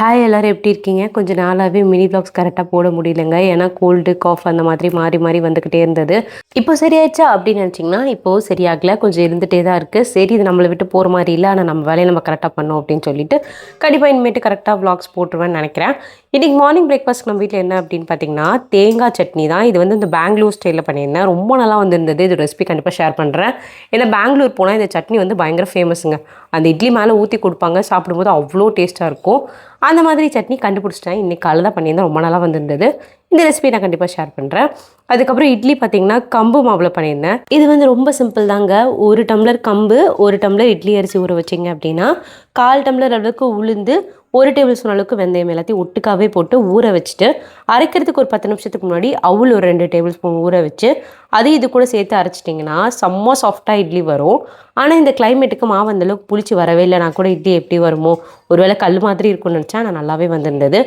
Hi எல்லாரும் எப்படி இருக்கீங்க? கொஞ்சம் நாளாகவே மினி ப்ளாக்ஸ் கரெக்டாக போட முடியலங்க. ஏன்னா கோல்டு காஃப் அந்த மாதிரி மாறி மாறி வந்துக்கிட்டே இருந்தது. இப்போ சரியாயிடுச்சா அப்படின்னு நினச்சிங்கன்னா இப்போது சரியாகல. கொஞ்சம் இருந்துகிட்டே தான் இருக்குது சரி இது நம்மளை விட்டு போகிற மாதிரி இல்லை. ஆனால் நம்ம வேலையை நம்ம கரெக்டாக பண்ணோம் அப்படின்னு சொல்லிட்டு கண்டிப்பாக இனிமேட்டு கரெக்டாக vlogs போட்டுருவேன்னு நினைக்கிறேன். இன்றைக்கி மார்னிங் பிரேக்ஃபாஸ்ட் நம்ம வீட்டில் என்ன அப்படின்னு பார்த்தீங்கன்னா தேங்காய் சட்னி தான். இது வந்து இந்த பெங்களூர் ஸ்டைலில் பண்ணியிருந்தேன். ரொம்ப நல்லா வந்திருந்தது. இது ரெசிபி கண்டிப்பாக ஷேர் பண்ணுறேன் ஏன்னா பெங்களூர் போனால் இந்த சட்னி வந்து பயங்கர ஃபேமஸுங்க அந்த இட்லி மேலே ஊற்றி கொடுப்பாங்க. சாப்பிடும்போது அவ்வளோ டேஸ்ட்டாக இருக்கும். அந்த மாதிரி சட்னி கண்டுபிடிச்சிட்டேன். இன்றைக்கி காலை தான் பண்ணியிருந்தேன். ரொம்ப நல்லா வந்திருந்தது. இந்த ரெசிபி நான் கண்டிப்பாக ஷேர் பண்ணுறேன் அதுக்கப்புறம் இட்லி பார்த்தீங்கன்னா கம்பு மாவில் பண்ணியிருந்தேன். இது வந்து ரொம்ப சிம்பிள் தாங்க. ஒரு டம்ளர் கம்பு ஒரு டம்ளர் இட்லி அரிசி ஊற வச்சிங்க அப்படின்னா கால் டம்ளர் அளவுக்கு உளுந்து ஒரு டேபிள் ஸ்பூன் அளவுக்கு வெந்தயம் எல்லாத்தையும் ஒட்டுக்காவே போட்டு ஊற வச்சுட்டு அரைக்கிறதுக்கு ஒரு பத்து நிமிஷத்துக்கு முன்னாடி அவுள் ஒரு ரெண்டு டேபிள் ஸ்பூன் ஊற வச்சு அதையும் இது கூட சேர்த்து அரைச்சிட்டிங்கன்னா செம்ம சாஃப்டாக இட்லி வரும். ஆனால் இந்த கிளைமேட்டுக்கு மாவு அந்தளவுக்கு புளிச்சு வரவே இல்லை. நான் கூட இட்லி எப்படி வருமோ ஒருவேளை கல் மாதிரி இருக்கும்னு நினச்சா நான் நல்லாவே வந்திருந்தது.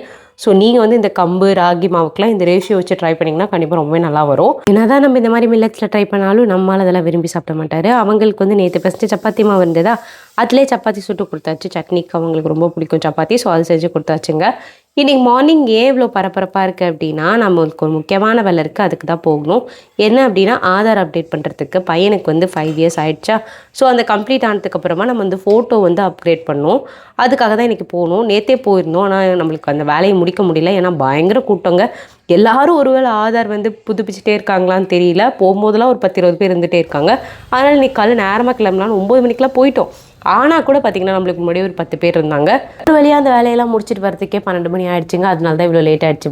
ஸோ நீங்கள் வந்து இந்த கம்பு ராகி மாவுக்கெலாம் இந்த ரேஷியோ வச்சு ட்ரை பண்ணிங்கன்னா கண்டிப்பாக ரொம்பவே நல்லா வரும். என்னதான் நம்ம இந்த மாதிரி மில்லட்ஸில் ட்ரை பண்ணாலும் நம்மளால் அதெல்லாம் விரும்பி சாப்பிட மாட்டார். அவங்களுக்கு வந்து நேற்று ஃபஸ்ட்டு சப்பாத்தி மாவு இருந்ததா அதிலே சப்பாத்தி சுட்டு கொடுத்தாச்சு. சட்னிக்கு அவங்களுக்கு ரொம்ப பிடிக்கும் சப்பாத்தி. ஸோ அது செஞ்சு கொடுத்தாச்சுங்க. இன்றைக்கி மார்னிங் ஏன் இவ்வளோ பரபரப்பாக இருக்குது அப்படின்னா நம்மளுக்கு ஒரு முக்கியமான வேலை இருக்குது அதுக்கு தான் போகணும். என்ன அப்படின்னா ஆதார் அப்டேட் பண்ணுறதுக்கு பையனுக்கு வந்து ஃபைவ் இயர்ஸ் ஆயிடுச்சா? ஸோ அந்த கம்ப்ளீட் ஆனதுக்கப்புறமா நம்ம வந்து ஃபோட்டோ வந்து அப்கிரேட் பண்ணோம் அதுக்காக தான் இன்றைக்கி போகணும். நேற்றே போயிருந்தோம். ஆனால் நம்மளுக்கு அந்த வேலையை முடிக்க முடியல. ஏன்னா பயங்கர கூட்டங்க. எல்லாரும் ஒருவேளை ஆதார் வந்து புதுப்பிச்சுட்டே இருக்காங்களான்னு தெரியல. போகும்போதெல்லாம் ஒரு பத்து இருபது பேர் இருந்துகிட்டே இருக்காங்க. அதனால் இன்னைக்கு காலையில் நேரமாக கிளம்பலான்னு ஒம்பது மணிக்கெலாம் போயிட்டோம். ஆனால் கூட பார்த்திங்கன்னா நம்மளுக்கு முன்னாடி ஒரு பத்து பேர் இருந்தாங்க. ஒரு வழியாக அந்த வேலையெல்லாம் முடிச்சுட்டு வரதுக்கே பன்னெண்டு மணி ஆயிடுச்சுங்க. அதனால தான் இவ்வளோ லேட் ஆயிடுச்சு.